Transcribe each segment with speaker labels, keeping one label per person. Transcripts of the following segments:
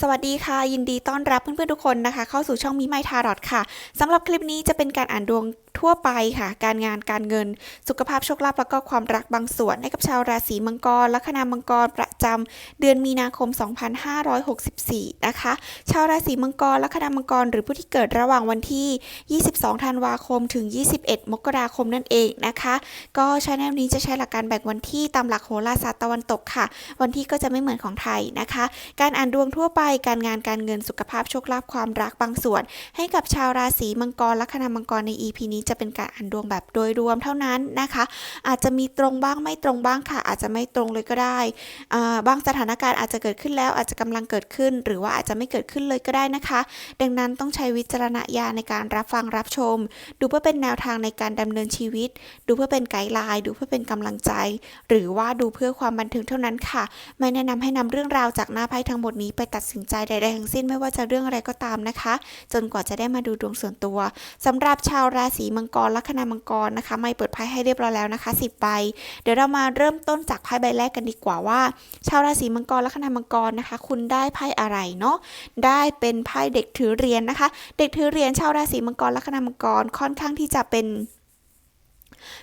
Speaker 1: สวัสดีค่ะ ยินดีต้อนรับเพื่อนๆทุกคนนะคะ เข้าสู่ช่องมีไมทารอดค่ะสำหรับคลิปนี้จะเป็นการอ่านดวง ทั่วไปค่ะ การงานการเงิน สุขภาพโชคลาภแล้วก็ความรักบางส่วนให้กับชาวราศีมังกรลัคนามังกรประจำเดือนมีนาคม 2564 นะคะ ชาวราศีมังกรลัคนามังกร หรือผู้ที่เกิดระหว่างวันที่ 22 ธันวาคมถึง 21 มกราคมนั่นเองนะคะ ก็ชาแนลนี้จะใช้หลักการแบ่งวันที่ตามหลักโหราศาสตร์ตะวันตกค่ะ วันที่ก็จะไม่เหมือนของไทยนะคะ การอ่านดวงทั่วไปการงานการเงินสุขภาพโชคลาภความรักบางส่วน ให้กับชาวราศีมังกรลัคนามังกรใน EP นี้จะเป็นการอ่านดวงแบบโดยรวมเท่านั้นนะคะ อาจจะมีตรงบ้างไม่ตรงบ้างค่ะ อาจจะไม่ตรงเลยก็ได้อ่าบางสถานการณ์อาจจะเกิดขึ้นแล้วอาจจะกำลังเกิดขึ้น หรือว่าอาจจะไม่เกิดขึ้นเลยก็ได้นะคะ ดังนั้นต้องใช้วิจารณญาณในการรับฟังรับชม ดูเพื่อเป็นแนวทางในการดำเนินชีวิต ดูเพื่อเป็นไกด์ไลน์ดูเพื่อเป็นกำลังใจ หรือว่าดูเพื่อความบันเทิงเท่านั้นค่ะ ไม่แนะนำให้นำเรื่องราวจากหน้าไพ่ทั้งหมดนี้ไปตัดสินใจใดๆทั้งสิ้นไม่ว่าจะเรื่องอะไรก็ตามนะคะ จนกว่าจะได้มาดูดวงส่วนตัวสำหรับชาวราศีมังกรลัคนามังกรนะคะ ไม่เปิดไพ่ให้เรียบร้อยแล้วนะคะ 10ใบ เดี๋ยวเรามาเริ่มต้นจากไพ่ใบแรกกันดีกว่าว่า ชาวราศีมังกรลัคนามังกรนะคะ คุณได้ไพ่อะไรเนาะ ได้เป็นไพ่เด็กถือเหรียญนะคะ เด็กถือเหรียญชาวราศีมังกรลัคนามังกรค่อนข้างที่จะเป็น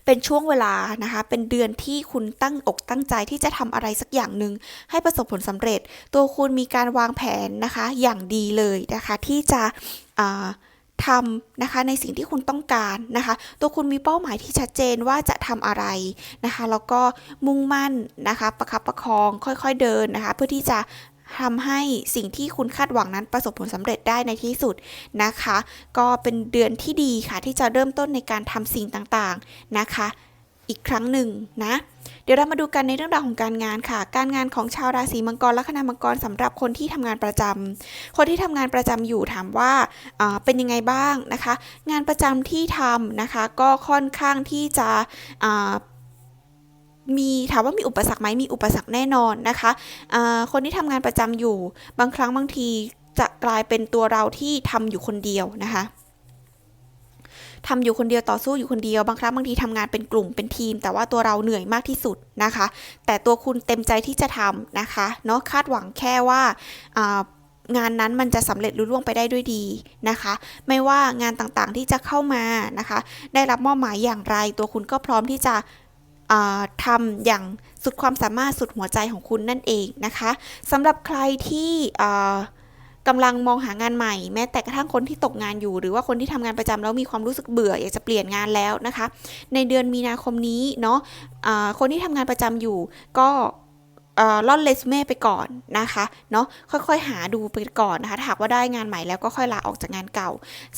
Speaker 1: เป็นช่วงเวลานะคะ เป็นเดือนที่คุณตั้งอกตั้งใจที่จะทำอะไรสักอย่างหนึ่งให้ประสบผลสำเร็จ ตัวคุณมีการวางแผนนะคะ อย่างดีเลยนะคะ ที่จะอ่า ทำนะคะในสิ่งที่คุณต้องการนะคะ ตัวคุณมีเป้าหมายที่ชัดเจนว่าจะทำอะไรนะคะแล้วก็มุ่งมั่นนะคะประคับประคองค่อยๆเดินนะคะ เพื่อที่จะทำให้สิ่งที่คุณคาดหวังนั้นประสบผลสำเร็จได้ในที่สุดนะคะ ก็เป็นเดือนที่ดีค่ะที่จะเริ่มต้นในการทำสิ่งต่างๆนะคะ อีกครั้งหนึ่งนะ ดี๋ยวเรามาดูกันในเรื่องราวของการงานค่ะ การงานของชาวราศีมังกรและคณามังกรสำหรับคนที่ทำงานประจำคนที่ทำงานประจำอยู่ถามว่าเป็นยังไงบ้างนะคะ งานประจำที่ทำนะคะ ก็ค่อนข้างที่จะมีถามว่ามีอุปสรรคไหมมีอุปสรรคแน่นอนนะคะคนที่ทำงานประจำอยู่ บางครั้งบางทีจะกลายเป็นตัวเราที่ทำอยู่คนเดียวนะคะ ทำอยู่คนเดียวต่อสู้อยู่คนเดียวบางครั้งบางทีทำงานเป็นกลุ่มเป็นทีม แต่ว่าตัวเราเหนื่อยมากที่สุดนะคะ แต่ตัวคุณเต็มใจที่จะทำนะคะเนาะคาดหวังแค่ว่างานนั้นมันจะสำเร็จลุล่วงไปได้ด้วยดีนะคะ ไม่ว่างานต่างๆที่จะเข้ามานะคะ ได้รับมอบหมายอย่างไร ตัวคุณก็พร้อมที่จะทำอย่างสุดความสามารถสุดหัวใจของคุณนั่นเองนะคะสำหรับใครที่ อ่ากำลังมองหางานใหม่ แม้แต่กระทั่งคนที่ตกงานอยู่ หรือว่าคนที่ทำงานประจำแล้วมีความรู้สึกเบื่ออยากจะเปลี่ยนงานแล้วนะคะ ในเดือนมีนาคมนี้เนาะะคนที่ทำงานประจำอยู่ก็ล่อนเรซูเม่ไปก่อนนะคะเนาะค่อยๆ หาดูไปก่อนนะคะถ้าหากว่าได้งานใหม่แล้วก็ค่อยลาออกจากงานเก่า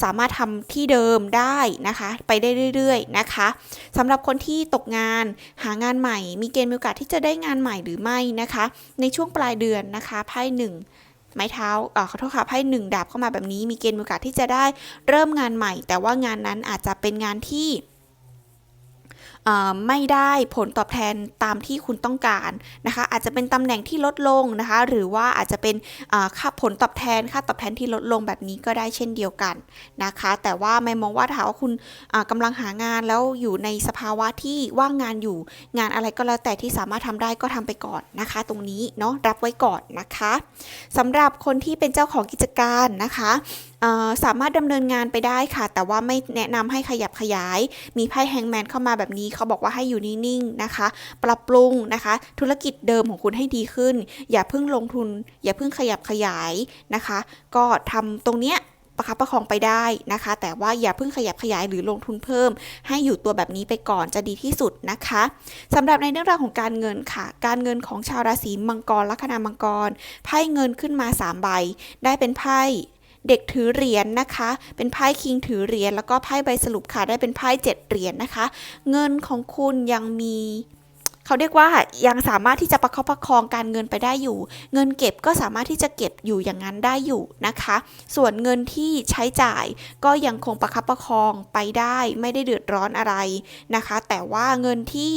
Speaker 1: สามารถทำที่เดิมได้นะคะ ไปได้เรื่อยๆนะคะสำหรับคนที่ตกงานหางานใหม่ มีเกณฑ์มีโอกาสที่จะได้งานใหม่หรือไม่นะคะ ในช่วงปลายเดือนนะคะไพ่หนึ่ง ไม้เท้าเอ่อขอโทษค่ะไพ่หนึ่งดาบเข้ามาแบบนี้ มีเกณฑ์โอกาสที่จะได้เริ่มงานใหม่ แต่ว่างานนั้นอาจจะเป็นงานที่ ไม่ได้ผลตอบแทนตามที่คุณต้องการนะคะ อาจจะเป็นตำแหน่งที่ลดลงนะคะ หรือว่าอาจจะเป็นค่าผลตอบแทนค่าตอบแทนที่ลดลงแบบนี้ก็ได้เช่นเดียวกันนะคะ แต่ว่าไม่มองว่าถ้าว่าคุณอ่ากำลังหางานแล้วอยู่ในสภาวะที่ว่างงานอยู่งานอะไรก็แล้วแต่ที่สามารถทำได้ก็ทำไปก่อนนะคะ ตรงนี้เนาะรับไว้ก่อนนะคะสำหรับคนที่เป็นเจ้าของกิจการนะคะ สามารถดำเนินงานไปได้ค่ะ แต่ว่าไม่แนะนำให้ขยับขยาย มีไพ่แฮงแมนเข้ามาแบบนี้ เขาบอกว่าให้อยู่นิ่งๆนะคะ ปรับปรุงนะคะ ธุรกิจเดิมของคุณให้ดีขึ้น อย่าเพิ่งลงทุน อย่าเพิ่งขยับขยายนะคะ ก็ทำตรงเนี้ยประคับประคองไปได้นะคะ แต่ว่าอย่าเพิ่งขยับขยายหรือลงทุนเพิ่ม ให้อยู่ตัวแบบนี้ไปก่อนจะดีที่สุดนะคะสำหรับในเรื่องราวของการเงินค่ะ การเงินของชาวราศีมังกรลัคนามังกรไพ่เงินขึ้นมา 3 ใบ ได้เป็นไพ่ เด็กถือเหรียญนะคะ เป็นไพ่คิงถือเหรียญแล้วก็ไพ่ใบสรุปค่ะได้เป็นไพ่เจ็ดเหรียญนะคะ เงินของคุณยังมี เขาเรียกว่ายังสามารถที่จะประคับประคองการเงินไปได้อยู่ เงินเก็บก็สามารถที่จะเก็บอยู่อย่างนั้นได้อยู่นะคะ ส่วนเงินที่ใช้จ่ายก็ยังคงประคับประคองไปได้ไม่ได้เดือดร้อนอะไรนะคะ แต่ว่าเงินที่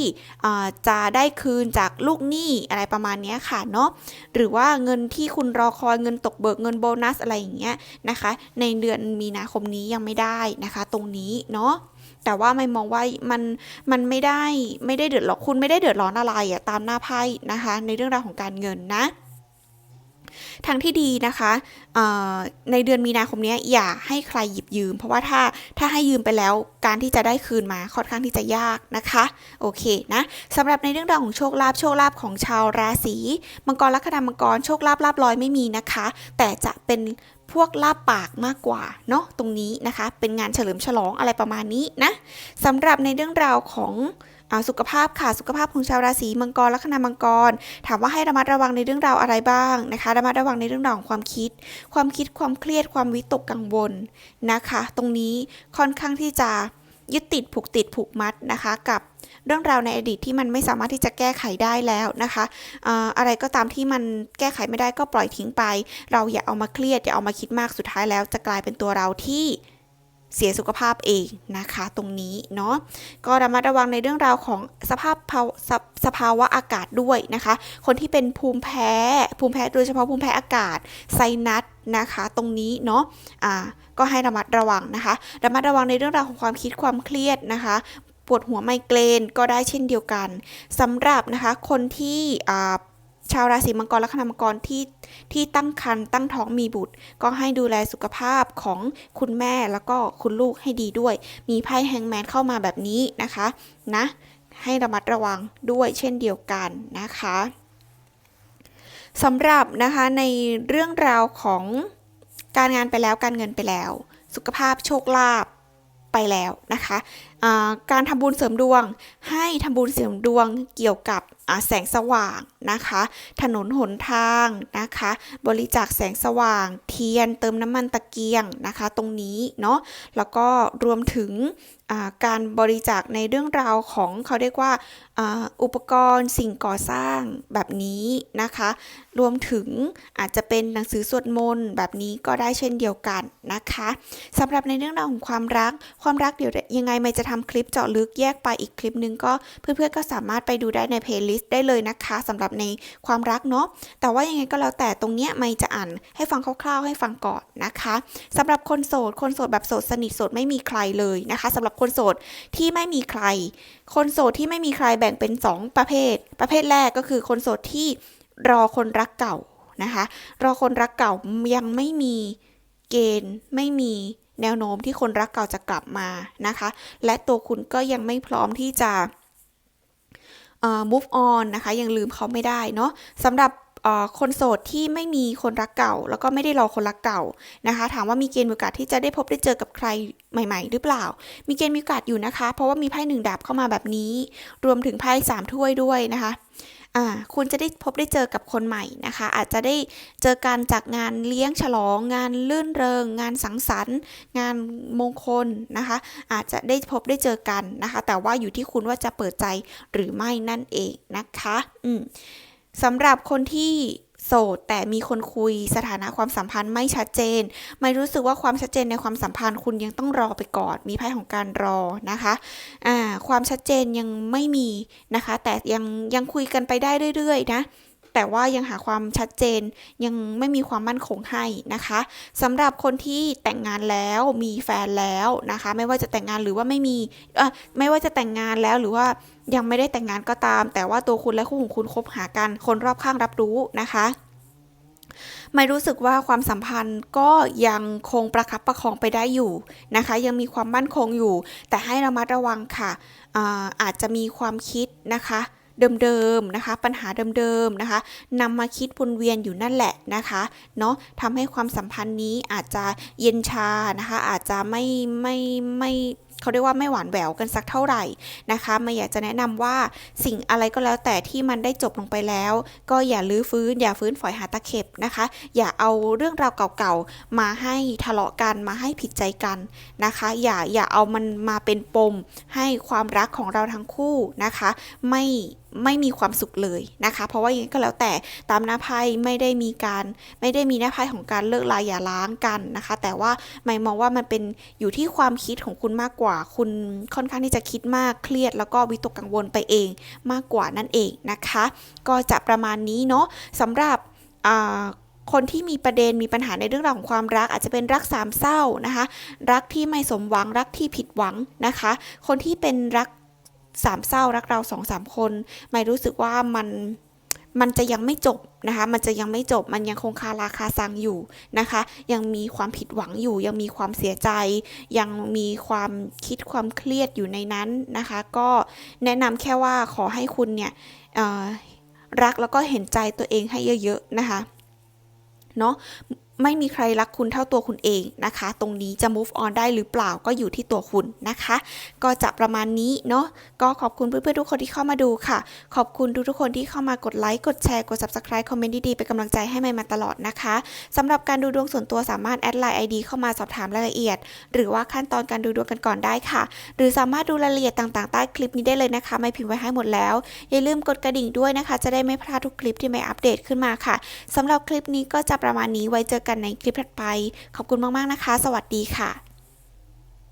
Speaker 1: จะได้คืนจากลูกหนี้อะไรประมาณนี้ค่ะเนาะหรือว่าเงินที่คุณรอคอยเงินตกเบิกเงินโบนัสอะไรอย่างเงี้ยนะคะ ในเดือนมีนาคมนี้ยังไม่ได้นะคะ ตรงนี้เนาะ แต่ว่าไม่มองว่ามันมันไม่ได้ไม่ได้เดือดร้อนคุณไม่ได้เดือดร้อนอะไรอะตามหน้าไพ่นะคะ ในเรื่องราวของการเงินนะทางที่ดีนะคะในเดือนมีนาคมนี้อย่าให้ใครหยิบยืม เพราะว่าถ้าถ้าให้ยืมไปแล้วการที่จะได้คืนมาค่อนข้างที่จะยากนะคะโอเคนะสำหรับในเรื่องราวของโชคลาภโชคลาภของชาวราศีมังกรลัคนามังกรโชคลาภลาบลอยไม่มีนะคะ แต่จะเป็น พวกลาบปากมากกว่าเนาะตรงนี้นะคะ เป็นงานเฉลิมฉลองอะไรประมาณนี้นะสำหรับในเรื่องราวของอสุขภาพค่ะสุขภาพของชาวราศีมังกรลัคนามังกร ถามว่าให้ระมัดระวังในเรื่องราวอะไรบ้างนะคะระมัดระวังในเรื่องราวของความคิด ความคิดความเครียดความวิตกกังวลนะคะ ตรงนี้ค่อนข้างที่จะ ยึดติดผูกติดผูกมัดนะคะ กับเรื่องราวในอดีตที่มันไม่สามารถที่จะแก้ไขได้แล้วนะคะอะไรก็ตามที่มันแก้ไขไม่ได้ก็ปล่อยทิ้งไป เราอย่าเอามาเครียดอย่าเอามาคิดมากสุดท้ายแล้ว จะกลายเป็นตัวเราที่เสียสุขภาพเองนะคะตรงนี้เนาะก็ระมัดระวังในเรื่องราวของสภาพาสภสภาวะอากาศด้วยนะคะ คนที่เป็นภูมิแพ้ภูมิแพ้โดยเฉพาะภูมิแพ้อากาศไซนัสนะคะ ตรงนี้เนาะอ่า ก็ให้ระมัดระวังนะคะ ระมัดระวังในเรื่องราวของความคิดความเครียดนะคะปวดหัวไมเกรนก็ได้เช่นเดียวกันสำหรับนะคะคนที่ชาวราศีมังกรและคณมังกรที่ที่ตั้งครรภ์ตั้งท้องมีบุตร ก็ให้ดูแลสุขภาพของคุณแม่แล้วก็คุณลูกให้ดีด้วย มีไพ่แฮงแมนเข้ามาแบบนี้นะคะนะให้ระมัดระวังด้วยเช่นเดียวกันนะคะสำหรับนะคะในเรื่องราวของ การงานไปแล้วการเงินไปแล้ว สุขภาพโชคลาภไปแล้วนะคะะการทำบุญเสริมดวง ให้ทำบุญเสริมดวงเกี่ยวกับแสงสว่าง นะคะ ถนนหนทางนะคะ บริจาคแสงสว่าง เทียนเติมน้ำมันตะเกียงนะคะ ตรงนี้เนาะแล้วก็รวมถึงการบริจาคในเรื่องราวของเขาเรียกว่าอ่าอุปกรณ์สิ่งก่อสร้างแบบนี้นะคะ รวมถึงอาจจะเป็นหนังสือสวดมนต์แบบนี้ก็ได้เช่นเดียวกันนะคะสำหรับในเรื่องราวของความรัก ความรักเดี๋ยวยังไงไม่จะทำคลิปเจาะลึกแยกไปอีกคลิปนึงก็เพื่อนๆก็สามารถไปดูได้ในเพลย์ลิสต์ได้เลยนะคะสำหรับในความรักเนาะแต่ว่ายังไงก็แล้วแต่ตรงเนี้ยไม่จะอ่านให้ฟังคร่าวๆ ให้ฟังก่อนนะคะสำหรับคนโสด คนโสดแบบโสดสนิทโสดไม่มีใครเลยนะคะสำหรับคนโสดที่ไม่มีใคร คนโสดที่ไม่มีใครแบ่งเป็น 2 ประเภท ประเภทแรกก็คือคนโสดที่รอคนรักเก่านะคะ รอคนรักเก่ายังไม่มีเกณฑ์ไม่มีแนวโน้มที่คนรักเก่าจะกลับมานะคะ และตัวคุณก็ยังไม่พร้อมที่จะ move on นะคะยังลืมเขาไม่ได้เนาะสำหรับคนโสดที่ไม่มีคนรักเก่า แล้วก็ไม่ได้รอคนรักเก่านะคะ ถามว่ามีเกณฑ์มีโอกาสที่จะได้พบได้เจอกับใครใหม่ ๆ หรือเปล่า มีเกณฑ์มีโอกาสอยู่นะคะ เพราะว่ามีไพ่หนึ่งดาบเข้ามาแบบนี้ รวมถึงไพ่สามถ้วยด้วยนะคะ อ่าคุณจะได้พบได้เจอกับคนใหม่นะคะ อาจจะได้เจอกันจากงานเลี้ยงฉลอง งานลื่นเริง งานสังสรรค์ งานมงคลนะคะ อาจจะได้พบได้เจอกันนะคะ แต่ว่าอยู่ที่คุณว่าจะเปิดใจหรือไม่นั่นเองนะคะ อืมสำหรับคนที่ โสดแต่มีคนคุยสถานะความสัมพันธ์ไม่ชัดเจน ไม่รู้สึกว่าความชัดเจนในความสัมพันธ์คุณยังต้องรอไปก่อน มีไพ่ของการรอนะคะอ่าความชัดเจนยังไม่มีนะคะ แต่ยังยังคุยกันไปได้เรื่อยๆนะ แต่ว่ายังหาความชัดเจนยังไม่มีความมั่นคงให้นะคะสำหรับคนที่แต่งงานแล้วมีแฟนแล้วนะคะ ไม่ว่าจะแต่งงานหรือว่าไม่มีเออไม่ว่าจะแต่งงานแล้วหรือว่ายังไม่ได้แต่งงานก็ตาม แต่ว่าตัวคุณและคู่ของคุณคบหากันคนรอบข้างรับรู้นะคะไม่รู้สึกว่าความสัมพันธ์ก็ยังคงประคับประคองไปได้อยู่นะคะ ยังมีความมั่นคงอยู่ แต่ให้ระมัดระวังค่ะอาอาจจะมีความคิดนะคะ เดิมๆนะคะ ปัญหาเดิมๆนะคะนำมาคิดวนเวียนอยู่นั่นแหละนะคะเนาะทำให้ความสัมพันธ์นี้อาจจะเย็นชานะคะ อาจจะไม่ไม่ไม่เขาเรียกว่าไม่หวานแหววกันสักเท่าไหร่นะคะไม่อยากจะแนะนำว่าสิ่งอะไรก็แล้วแต่ที่มันได้จบลงไปแล้ว ก็อย่าลื้อฟื้น อย่าฟื้นฝอยหาตะเข็บนะคะ อย่าเอาเรื่องราวเก่าๆมาให้ทะเลาะกันมาให้ผิดใจกันนะคะ อย่าอย่าเอามันมาเป็นปมให้ความรักของเราทั้งคู่นะคะ ไม่ ไม่มีความสุขเลยนะคะ เพราะว่าอย่างนี้ก็แล้วแต่ตามหน้าไพ่ไม่ได้มีการไม่ได้มีหน้าไพ่ของการเลิกลาอย่าล้างกันนะคะ แต่ว่าไม่มองว่ามันเป็นอยู่ที่ความคิดของคุณมากกว่า คุณค่อนข้างที่จะคิดมากเครียด แล้วก็วิตกกังวลไปเองมากกว่านั่นเองนะคะ ก็จะประมาณนี้เนาะสำหรับคนที่มีประเด็นมีปัญหาในเรื่องราวของความรักอาจจะเป็นรักสามเศร้านะคะ รักที่ไม่สมหวังรักที่ผิดหวังนะคะ คนที่เป็นรัก สามเศร้ารักเราสองสามคนไม่รู้สึกว่ามันมันจะยังไม่จบนะคะ มันจะยังไม่จบ มันยังคงคาราคาซังอยู่นะคะ ยังมีความผิดหวังอยู่ ยังมีความเสียใจ ยังมีความคิดความเครียดอยู่ในนั้นนะคะ ก็แนะนำแค่ว่าขอให้คุณเนี่ยรักแล้วก็เห็นใจตัวเองให้เยอะๆนะคะ เนาะ ไม่มีใครรักคุณเท่าตัวคุณเองนะคะ ตรงนี้จะ move on ได้หรือเปล่าก็อยู่ที่ตัวคุณนะคะ ก็จะประมาณนี้เนาะ ก็ขอบคุณเพื่อนๆทุกคนที่เข้ามาดูค่ะ ขอบคุณทุกๆคนที่เข้ามากดไลค์ กดแชร์ กด subscribe คอมเมนต์ดีๆ เป็นกำลังใจให้ใหม่มาตลอดนะคะ สำหรับการดูดวงส่วนตัวสามารถแอดไลน์ ID เข้ามาสอบถามรายละเอียด หรือว่าขั้นตอนการดูดวงกันก่อนได้ค่ะ หรือสามารถดูรายละเอียดต่างๆ ใต้คลิปนี้ได้เลยนะคะ ไม่พิมพ์ไว้ให้หมดแล้ว อย่าลืมกดกระดิ่งด้วยนะคะ จะได้ไม่พลาดทุกคลิปที่ไม่อัปเดตขึ้นมาค่ะสำหรับคลิปนี้ก็จะประมาณนี้ไว้เจอกันในคลิปถัดไป ขอบคุณมากๆนะคะ สวัสดีค่ะ